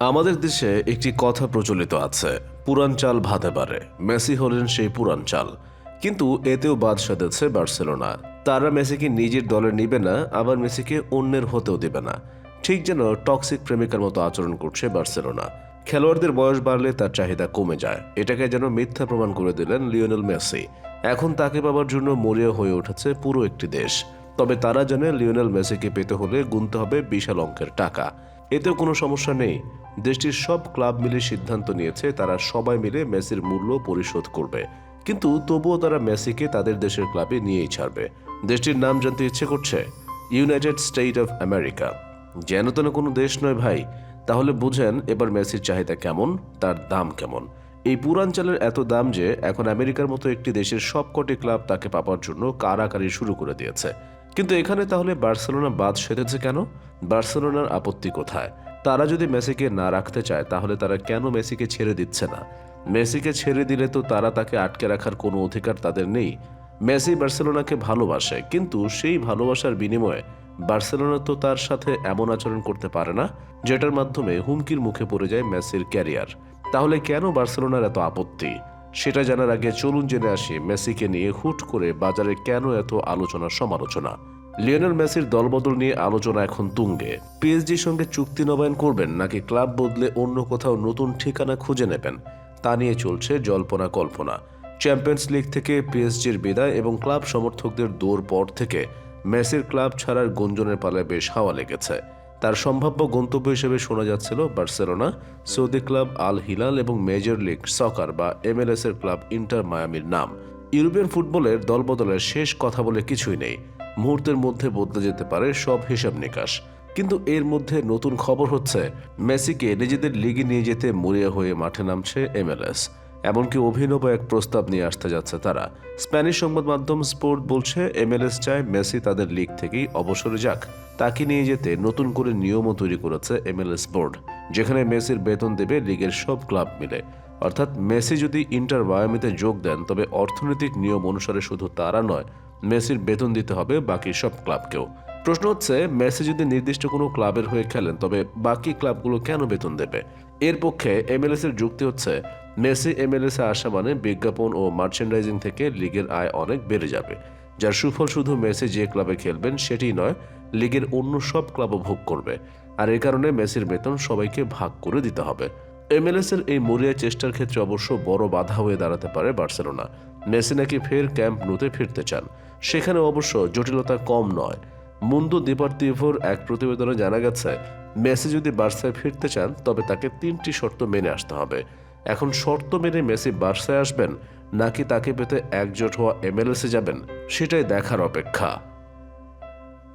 আমাদের দেশে একটি কথা প্রচলিত আছে পুরান চাল ভাতে পারে। মেসি হলেন সেই পুরান চাল। কিন্তু এতেও বাদ সাধেছে বার্সেলোনা। তারা মেসিকে নিজের দলে নিবে না, আবার মেসিকে অন্যের হতেও দেবে না। ঠিক যেন টক্সিক প্রেমিকার মতো আচরণ করছে বার্সেলোনা। খেলোয়াড়দের বয়স বাড়লে তার চাহিদা কমে যায়। এটাকে যেন মিথ্যা প্রমাণ করে দিলেন লিওনেল মেসি। এখন তাকে পাবার জন্য মরিয়া হয়ে উঠেছে পুরো একটি দেশ। তবে তারা জানে লিওনেল মেসিকে পেতে হলে গুনতে হবে বিশাল অঙ্কের টাকা। এতেও কোনো সমস্যা নেই। দেশটির সব ক্লাব মিলে সিদ্ধান্ত নিয়েছে, তারা সবাই মিলে মেসির মূল্য পরিশোধ করবে। কিন্তু তবুও তারা মেসিকে তাদের দেশের ক্লাবে নিয়েই ছাড়বে। দেশটির নাম জানতে ইচ্ছে করছে? United State of America. যেন তেন কোনো দেশ নয় ভাই। তাহলে বুঝেন এবার মেসির চাহিদা কেমন, তার দাম কেমন। এই পুরাঞ্চলের এত দাম যে এখন আমেরিকার মতো একটি দেশের সবকটি ক্লাব তাকে পাবার জন্য কারাকারি শুরু করে দিয়েছে। কিন্তু এখানে তাহলে বার্সেলোনা বাদ সেধেছে কেন? বার্সেলোনার আপত্তি কোথায়? তারা যদি মেসিকে না রাখতে চায়, তাহলে তারা কেন মেসিকে ছেড়ে দিচ্ছে না? মেসিকে ছেড়ে দিলে তো তারা তাকে আটকে রাখার কোনো অধিকার তাদের নেই। মেসি বার্সেলোনাকে ভালোবাসে, কিন্তু সেই ভালোবাসার বিনিময়ে বার্সেলোনা তো তার সাথে এমন আচরণ করতে পারে না, যেটার মাধ্যমে হুমকির মুখে পড়ে যায় মেসির ক্যারিয়ার। তাহলে কেন বার্সেলোনার এত আপত্তি? সেটা জানার আগে চলুন জেনে আসি মেসিকে নিয়ে হুট করে বাজারে কেন এত আলোচনা সমালোচনা লিওনেল মেসির দলবদল নিয়ে আলোচনা এখন তুঙ্গে। পিএসজির সঙ্গে চুক্তি নবায়ন করবেন নাকি ক্লাব বদলে অন্য কোথাও নতুন ঠিকানা খুঁজে নেবেন? তা নিয়ে চলছে জল্পনা কল্পনা। চ্যাম্পিয়ন্স লিগ থেকে পিএসজির বিদায় এবং ক্লাব সমর্থকদের দৌড় পর থেকে মেসির ক্লাব ছাড়ার গুঞ্জনের পালায় বেশ হাওয়া লেগেছে। তার সম্ভাব্য গন্তব্য হিসেবে শোনা যাচ্ছিল Barcelona, Saudi club Al Hilal এবং মেজর লিগ সকার বা এমএলএস এর ক্লাব ইন্টার মায়ামির নাম। ইউরোপিয়ান ফুটবলের দলবদলের শেষ কথা বলে কিছুই নেই। মুহূর্তের মধ্যে বদলে যেতে পারে সব হিসাব নিকাশ। কিন্তু এর মধ্যে নতুন খবর হচ্ছে, মেসিকে নিজেদের লিগে নিয়ে যেতে মরিয়া হয়ে মাঠে নামছে এমএলএস। এমনকি অভিনব এক প্রস্তাব নিয়ে আসতে যাচ্ছে তারা। স্প্যানিশ সংবাদ মাধ্যম স্পোর্ট বলছে, এমএলএস চায় মেসি তাদের লিগ থেকেই অবসরে যাক। তাকে নিয়ে যেতে নতুন করে নিয়মও তৈরি করেছে এমএলএস বোর্ড, যেখানে মেসির বেতন দেবে লিগের সব ক্লাব মিলে। অর্থাৎ মেসি যদি ইন্টার বায়ামিতে যোগ দেন, তবে অর্থনৈতিক নিয়ম অনুসারে শুধু তারা নয়, মেসির বেতন দিতে হবে বাকি সব ক্লাবকেও। প্রশ্ন হচ্ছে, মেসি যদি নির্দিষ্ট কোনো ক্লাবের হয়ে খেলেন, তবে বাকি ক্লাবগুলো কেন বেতন দেবে? এর পক্ষে এমএলএস এর যুক্তি হচ্ছে, মেসি এমএলএস এ আসা মানে বিজ্ঞাপন ও মার্চেন্ডাইজিং থেকে লিগের আয় অনেক বেড়ে যাবে। যার সুফল শুধু মেসি যে ক্লাবে খেলবেন সেটি নয়, লিগের অন্য সব ক্লাবও ভোগ করবে। আর এ কারণে মেসির বেতন সবাইকে ভাগ করে দিতে হবে। এমএলএস এর এই মরিয়া চেষ্টার ক্ষেত্রে অবশ্য বড় বাধা হয়ে দাঁড়াতে পারে বার্সেলোনা। মেসি নাকি ফের ক্যাম্প নুতে ফিরতে চান, সেখানে অবশ্য জটিলতা কম নয়। মুন্দু দিপার্তিভোর এক প্রতিবেদনে জানা গেছে, মেসি যদি বার্সায় ফিরতে চান, তবে তাকে তিনটি শর্ত মেনে আসতে হবে। এখন শর্ত মেনে মেসি বার্সায় আসবেন, নাকি তাকে পেতে একজোট হওয়া এমএলএসে যাবেন, সেটাই দেখার অপেক্ষা।